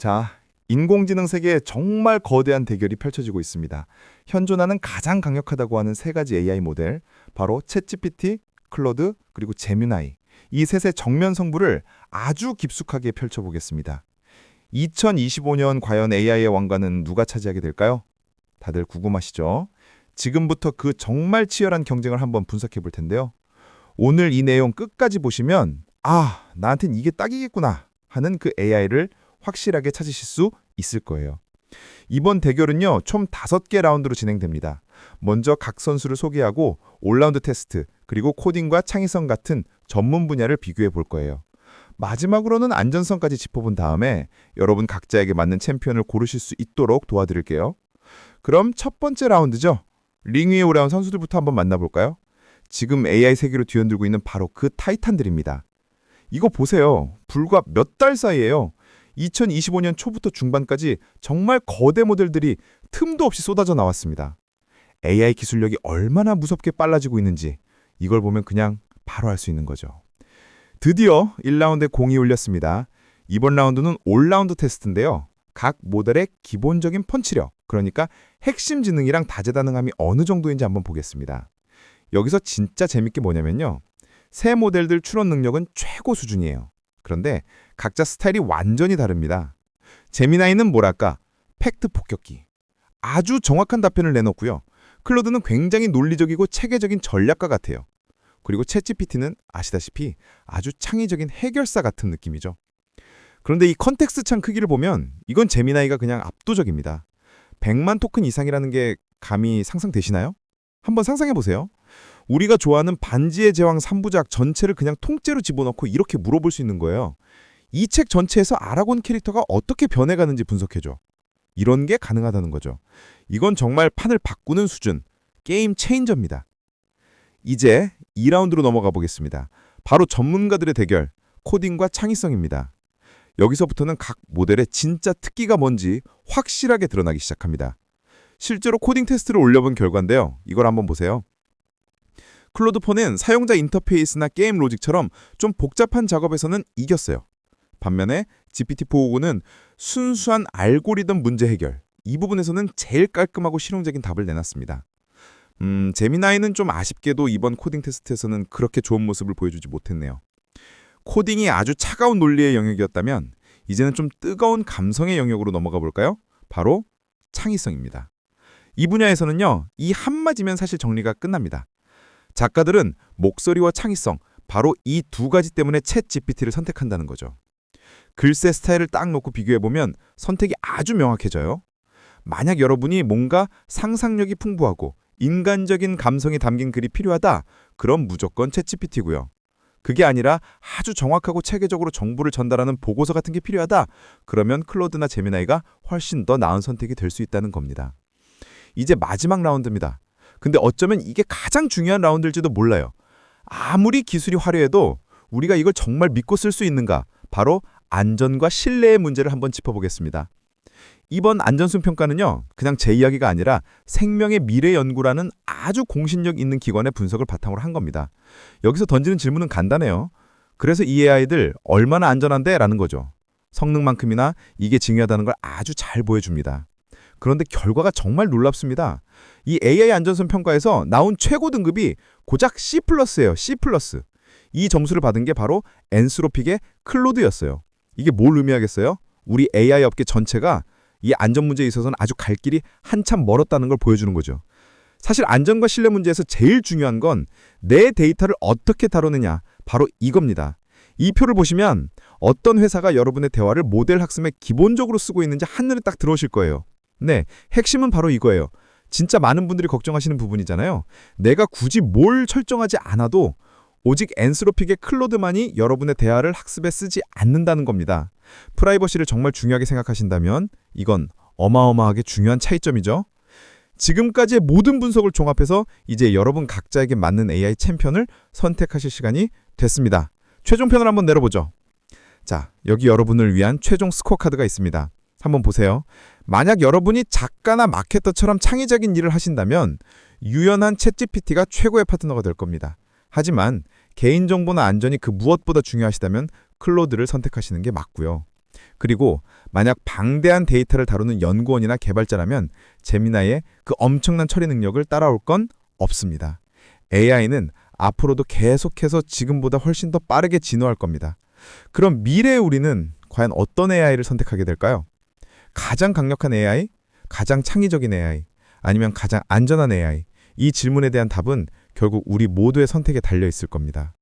자, 인공지능 세계에 정말 거대한 대결이 펼쳐지고 있습니다. 현존하는 가장 강력하다고 하는 세 가지 AI 모델, 바로 챗GPT, 클로드, 그리고 제미나이. 이 셋의 정면 승부를 아주 깊숙하게 펼쳐보겠습니다. 2025년 과연 AI의 왕관은 누가 차지하게 될까요? 다들 궁금하시죠? 지금부터 그 정말 치열한 경쟁을 한번 분석해 볼 텐데요. 오늘 이 내용 끝까지 보시면 아, 나한텐 이게 딱이겠구나 하는 그 AI를 확실하게 찾으실 수 있을 거예요. 이번 대결은요, 총 5개 라운드로 진행됩니다. 먼저 각 선수를 소개하고 올라운드 테스트, 그리고 코딩과 창의성 같은 전문 분야를 비교해 볼 거예요. 마지막으로는 안전성까지 짚어본 다음에 여러분 각자에게 맞는 챔피언을 고르실 수 있도록 도와드릴게요. 그럼 첫 번째 라운드죠. 링 위에 올라온 선수들부터 한번 만나볼까요? 지금 AI 세계로 뒤흔들고 있는 바로 그 타이탄들입니다. 이거 보세요. 불과 몇 달 사이에요. 2025년 초부터 중반까지 정말 거대 모델들이 틈도 없이 쏟아져 나왔습니다. AI 기술력이 얼마나 무섭게 빨라지고 있는지 이걸 보면 그냥 바로 알 수 있는 거죠. 드디어 1라운드에 공이 울렸습니다. 이번 라운드는 올라운드 테스트인데요. 각 모델의 기본적인 펀치력, 그러니까 핵심 지능이랑 다재다능함이 어느 정도인지 한번 보겠습니다. 여기서 진짜 재밌게 뭐냐면요. 새 모델들 추론 능력은 최고 수준이에요. 그런데 각자 스타일이 완전히 다릅니다. 제미나이는 뭐랄까 팩트 폭격기. 아주 정확한 답변을 내놓고요. 클로드는 굉장히 논리적이고 체계적인 전략가 같아요. 그리고 챗GPT는 아시다시피 아주 창의적인 해결사 같은 느낌이죠. 그런데 이 컨텍스트 창 크기를 보면 이건 제미나이가 그냥 압도적입니다. 100만 토큰 이상이라는 게 감이 상상되시나요? 한번 상상해 보세요. 우리가 좋아하는 반지의 제왕 3부작 전체를 그냥 통째로 집어넣고 이렇게 물어볼 수 있는 거예요. 이 책 전체에서 아라곤 캐릭터가 어떻게 변해가는지 분석해줘. 이런 게 가능하다는 거죠. 이건 정말 판을 바꾸는 수준, 게임 체인저입니다. 이제 2라운드로 넘어가 보겠습니다. 바로 전문가들의 대결, 코딩과 창의성입니다. 여기서부터는 각 모델의 진짜 특기가 뭔지 확실하게 드러나기 시작합니다. 실제로 코딩 테스트를 올려본 결과인데요. 이걸 한번 보세요. 클로드 4는 사용자 인터페이스나 게임 로직처럼 좀 복잡한 작업에서는 이겼어요. 반면에 GPT-459는 순수한 알고리즘 문제 해결, 이 부분에서는 제일 깔끔하고 실용적인 답을 내놨습니다. 음, 제미나이는 좀 아쉽게도 이번 코딩 테스트에서는 그렇게 좋은 모습을 보여주지 못했네요. 코딩이 아주 차가운 논리의 영역이었다면 이제는 좀 뜨거운 감성의 영역으로 넘어가 볼까요? 바로 창의성입니다. 이 분야에서는요, 이 한마디면 사실 정리가 끝납니다. 작가들은 목소리와 창의성, 바로 이 두 가지 때문에 챗 GPT를 선택한다는 거죠. 글쎄 스타일을 딱 놓고 비교해보면 선택이 아주 명확해져요. 만약 여러분이 뭔가 상상력이 풍부하고 인간적인 감성이 담긴 글이 필요하다, 그럼 무조건 챗 GPT고요. 그게 아니라 아주 정확하고 체계적으로 정보를 전달하는 보고서 같은 게 필요하다, 그러면 클로드나 제미나이가 훨씬 더 나은 선택이 될 수 있다는 겁니다. 이제 마지막 라운드입니다. 근데 어쩌면 이게 가장 중요한 라운드일지도 몰라요. 아무리 기술이 화려해도 우리가 이걸 정말 믿고 쓸 수 있는가? 바로 안전과 신뢰의 문제를 한번 짚어보겠습니다. 이번 안전순 평가는요, 그냥 제 이야기가 아니라 생명의 미래 연구라는 아주 공신력 있는 기관의 분석을 바탕으로 한 겁니다. 여기서 던지는 질문은 간단해요. 그래서 이 AI들 얼마나 안전한데? 라는 거죠. 성능만큼이나 이게 중요하다는 걸 아주 잘 보여줍니다. 그런데 결과가 정말 놀랍습니다. 이 AI 안전성 평가에서 나온 최고 등급이 고작 C+예요. C+. 이 점수를 받은 게 바로 엔스로픽의 클로드였어요. 이게 뭘 의미하겠어요? 우리 AI 업계 전체가 이 안전 문제에 있어서는 아주 갈 길이 한참 멀었다는 걸 보여주는 거죠. 사실 안전과 신뢰 문제에서 제일 중요한 건 내 데이터를 어떻게 다루느냐, 바로 이겁니다. 이 표를 보시면 어떤 회사가 여러분의 대화를 모델 학습에 기본적으로 쓰고 있는지 한눈에 딱 들어오실 거예요. 네, 핵심은 바로 이거예요. 진짜 많은 분들이 걱정하시는 부분이잖아요. 내가 굳이 뭘 설정하지 않아도 오직 엔스로픽의 클로드만이 여러분의 대화를 학습에 쓰지 않는다는 겁니다. 프라이버시를 정말 중요하게 생각하신다면 이건 어마어마하게 중요한 차이점이죠. 지금까지의 모든 분석을 종합해서 이제 여러분 각자에게 맞는 AI 챔피언을 선택하실 시간이 됐습니다. 최종편을 한번 내려보죠. 자, 여기 여러분을 위한 최종 스코어 카드가 있습니다. 한번 보세요. 만약 여러분이 작가나 마케터처럼 창의적인 일을 하신다면 유연한 챗GPT가 최고의 파트너가 될 겁니다. 하지만 개인정보나 안전이 그 무엇보다 중요하시다면 클로드를 선택하시는 게 맞고요. 그리고 만약 방대한 데이터를 다루는 연구원이나 개발자라면 제미나이의 그 엄청난 처리 능력을 따라올 건 없습니다. AI는 앞으로도 계속해서 지금보다 훨씬 더 빠르게 진화할 겁니다. 그럼 미래의 우리는 과연 어떤 AI를 선택하게 될까요? 가장 강력한 AI? 가장 창의적인 AI? 아니면 가장 안전한 AI? 이 질문에 대한 답은 결국 우리 모두의 선택에 달려 있을 겁니다.